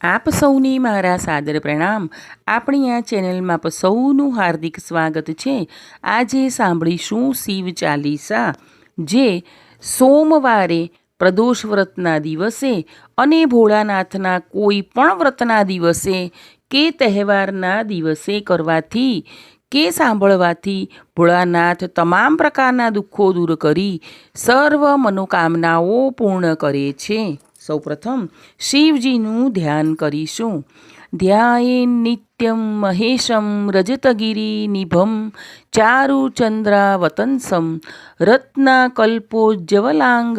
આપ સૌને મારા સાદર પ્રણામ. આપણી આ ચેનલમાં સૌનું હાર્દિક સ્વાગત છે. આજે સાંભળીશું શિવ ચાલીસા, જે સોમવારે પ્રદોષ વ્રતના દિવસે અને ભોળાનાથના કોઈ પણ વ્રતના દિવસે કે તહેવારના દિવસે કરવાથી કે સાંભળવાથી ભોળાનાથ તમામ પ્રકારના દુઃખો દૂર કરી સર્વ મનોકામનાઓ પૂર્ણ કરે છે. સૌપ્રથમ શિવજીનું ધ્યાન કરીશું. ધ્યાયે નિત્યમ મહેશમ રજતગીરી નિભમ ચારુચંદ્રાવતંસમ રત્ના કલ્પોજ્જવલાંગ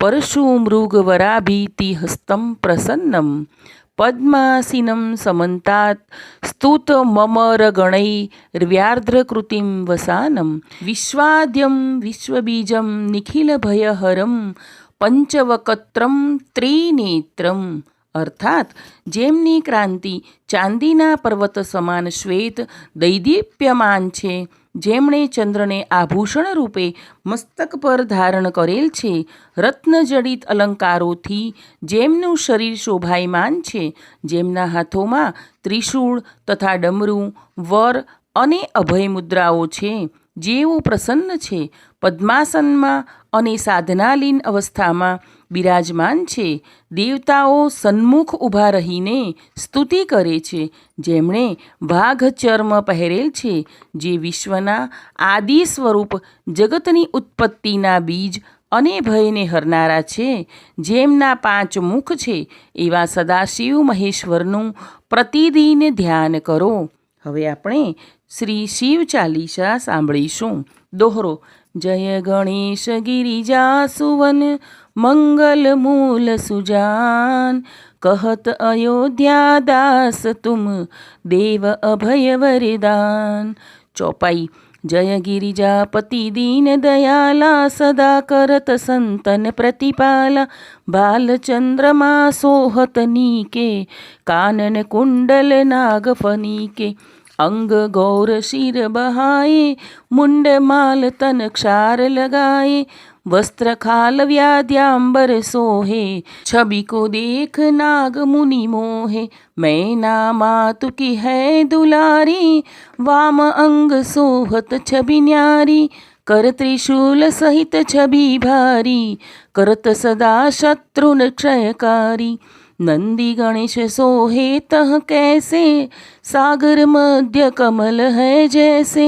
પરશુમૃગવરાભીતિ હસ્તમ પ્રસન્નમ પદ્માસીનમ સમંતાત સ્તુત મમરગણૈર્વ્યાર્ધ્રકૃતિમ વસાનમ વિશ્વાદ્યમ વિશ્વબીજમ નિખિલભયહરમ પંચવકત્રમ ત્રિનેત્રમ. અર્થાત, જેમની ક્રાંતિ ચાંદીના પર્વત સમાન શ્વેત દૈદીપ્યમાન છે, જેમણે ચંદ્રને આભૂષણ રૂપે મસ્તક પર ધારણ કરેલ છે, રત્નજડિત અલંકારોથી જેમનું શરીર શોભાયમાન છે, જેમના હાથોમાં ત્રિશૂળ તથા ડમરું, વર અને અભય મુદ્રાઓ છે. જેઓ પ્રસન્ન છે, પદ્માસનમાં અને સાધનાલીન અવસ્થામાં બિરાજમાન છે, દેવતાઓ સન્મુખ ઊભા રહીને સ્તુતિ કરે છે, જેમણે વાઘ ચર્મ પહેરેલ છે, જે વિશ્વના આદિ સ્વરૂપ જગતની ઉત્પત્તિના બીજ અને ભયને હરનારા છે, જેમના પાંચ મુખ છે, એવા સદાશિવ મહેશ્વરનું પ્રતિદિન ધ્યાન કરો. હવે આપણે શ્રી શિવ ચાલીસા સાંભળીશું. દોહરો, જય ગણેશ ગિરિજા સુવન, મંગલ મૂલ સુજાન, કહત અયોધ્યા દાસ તુમ, દેવ અભય વરદાન. ચોપાઈ, જય ગિરિજા પતિ દીન દયાલા સદા કરત સંતન પ્રતિપાલા, બાલચંદ્રમા સોહત નીકે કાનન કુંડલ નાગફનીકે अंग गौर शिर बहाए मुंड माल तन क्षार लगाए वस्त्र खाल व्याद्यांबर सोहे, छवि को देख नाग मुनि मोहे। मैना मातु की है दुलारी, वाम अंग सोहत छवि न्यारी। कर त्रिशूल सहित छवि भारी, करत सदा शत्रुन क्षयकारी। નંદી ગણેશ સોહે તહ કૈસે સાગર મધ્ય કમલ હૈ જૈસે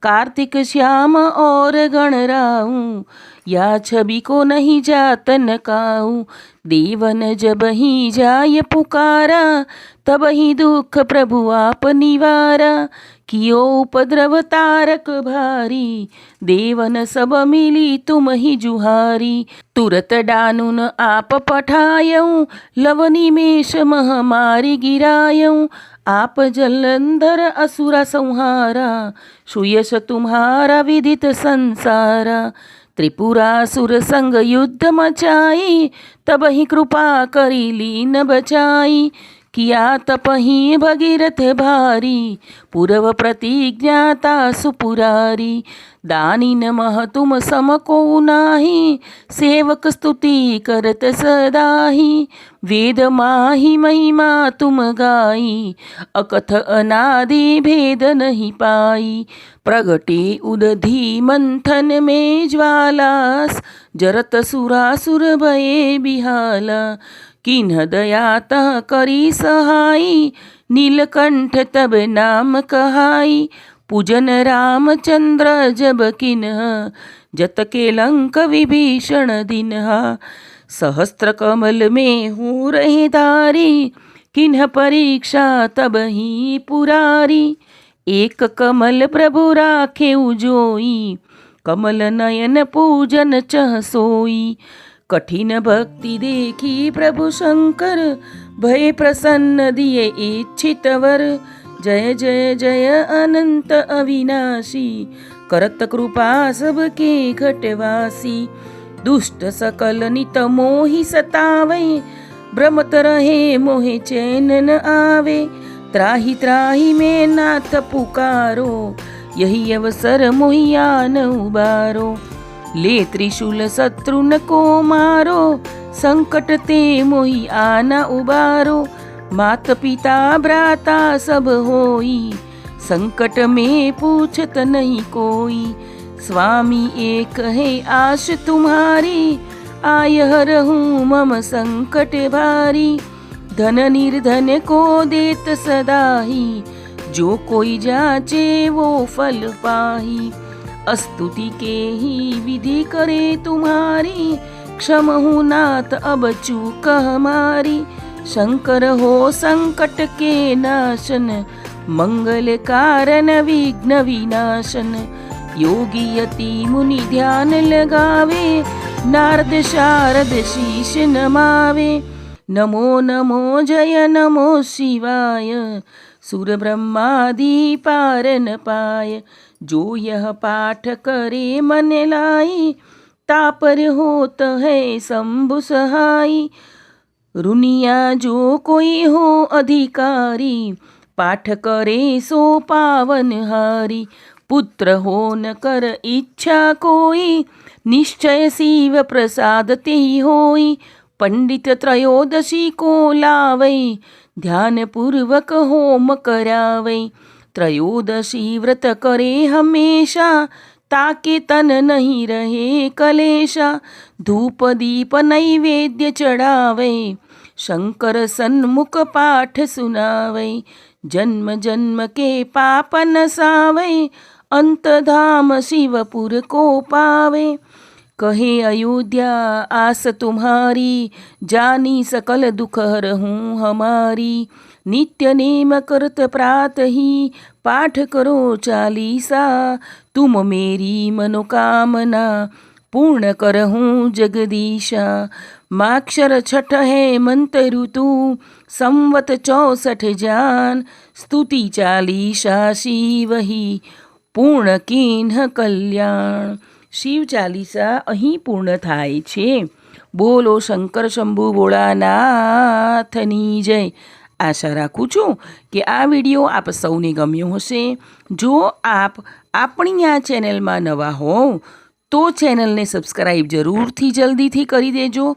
કાર્તિક શ્યામ ઓર ગણરાઉં યા છબી કો નહીં જાત નકાઉં દેવન જબ હી જાય પુકારા તબ હી દુઃખ પ્રભુ આપ નિવારા कियो उपद्रव तारक भारी देवन सब मिली तुम ही जुहारी। तुरत डानुन आप पठायऊ लव निमेष गिरायऊ। आप जलंधर असुरा संहारा सुयश तुम्हारा विदित संसारा। त्रिपुरासुर संग युद्ध मचाई तब ही कृपा करी लीन बचाई। किया तपही भगीरथ भारी पूर्व प्रतिज्ञाता सुपुरारी दानी नमः तुम समको नाही सेवक स्तुति करत सदाही वेद माही महिमा तुम गाई अकथ अनादि भेद नहीं पाई प्रगटे उदधी मंथन में ज्वालास जरत सुरासुर भये बिहाला किन्ह दयातः करी सहाई नीलकंठ तब नाम कहाई पूजन रामचंद्र जब किन्ह जत के लंक विभीषण दिनहा सहस्त्र कमल में हूँ रहे धारी किन्ह परीक्षा तब ही पुरारी એક કમલ પ્રભુ રાખેવું જોઈ. કમલ નયન પૂજન ચહસોઈ. કઠિન ભક્તિ દેખી પ્રભુ શંકર, ભય પ્રસન્ન દિયે ઈચ્છિતવર. જય જય જય અનંત અવિનાશી. કરત કૃપા સબકે ઘટવાસી. દુષ્ટ સકલ નિત મોહી સતાવે. ભ્રમત રહે મોહે ચેન ન આવે. न आवे त्राही त्राही में नाथ पुकारो यही अवसर मोहियान उबारो ले त्रिशूल शत्रुन को मारो संकट ते मोहि आना उबारो मात पिता भ्राता सब होई संकट में पूछत नहीं कोई स्वामी एक है आश तुम्हारी आय रहूं मम संकट भारी धन निर्धन को देत सदाही जो कोई जाचे वो फल पाही अस्तुति के ही विधि करे तुम्हारी क्षम हूँ नाथ अब चूक हमारी शंकर हो संकट के नाशन मंगल कारण विघ्न विनाशन योगी यति मुनि ध्यान लगावे नारद शारद शीश नमावे નમો નમો જય નમો શિવાય સુરબ્રહ્માદિ પારન પાય જો યહ પાઠ કરે મને લાઈ તાપર હોત હૈ શંભુ સહાય રુનિયા જો કોઈ હો અધિકારી પાઠ કરે સો પાવન હારી પુત્ર હો ન કર ઈચ્છા કોઈ નિશ્ચય શિવ પ્રસાદ તે હોય પંડિત ત્રયોદશી કો લાવૈ ધ્યાનપૂર્વક હોમ કરાવૈ. ત્રયોદશી વ્રત કરે હંમેશા, તાકે તન નહીં રહે કલેશા. ધૂપ દીપ નૈવેદ્ય ચડાવે, શંકર સન્મુખ પાઠ સુનાવે. જન્મ જન્મ કે પાપ નસાવે, અંતધામ શિવપુર કો પાવે धाम शिवपुर को पावे कहे अयोध्या आस तुम्हारी जानी सकल दुख हूँ हमारी नित्य नेम करत प्रात ही पाठ करो चालीसा तुम मेरी मनोकामना पूर्ण करहूँ जगदीशा माक्षर छठ है मंत्र ऋतु संवत चौसठ जान स्तुति चालीसा शिव ही પૂર્ણ કિન્હ કલ્યાણ શિવ ચાલીસા અહીં પૂર્ણ થાય છે. બોલો શંકર શંભુ ભોળાનાથની જય. આશા રાખું છું કે આ વીડિયો આપ સૌને ગમ્યો હશે. જો આપ આપણી આ ચેનલમાં નવા હોવ, તો ચેનલને સબસ્ક્રાઈબ જરૂરથી જલ્દીથી કરી દેજો.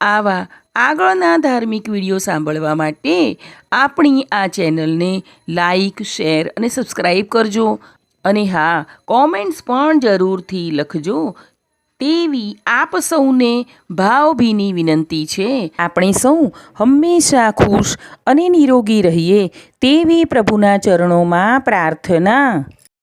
આવા આગળના ધાર્મિક વીડિયો સાંભળવા માટે આપણી આ ચેનલને લાઈક શેર અને સબસ્ક્રાઈબ કરજો. અને હા કોમેન્ટ્સ પણ જરૂરથી લખજો. તેવી આપ સૌને ભાવભીની વિનંતી છે. આપણે સૌ હંમેશા ખુશ અને નિરોગી રહીએ તેવી પ્રભુના ચરણોમાં પ્રાર્થના.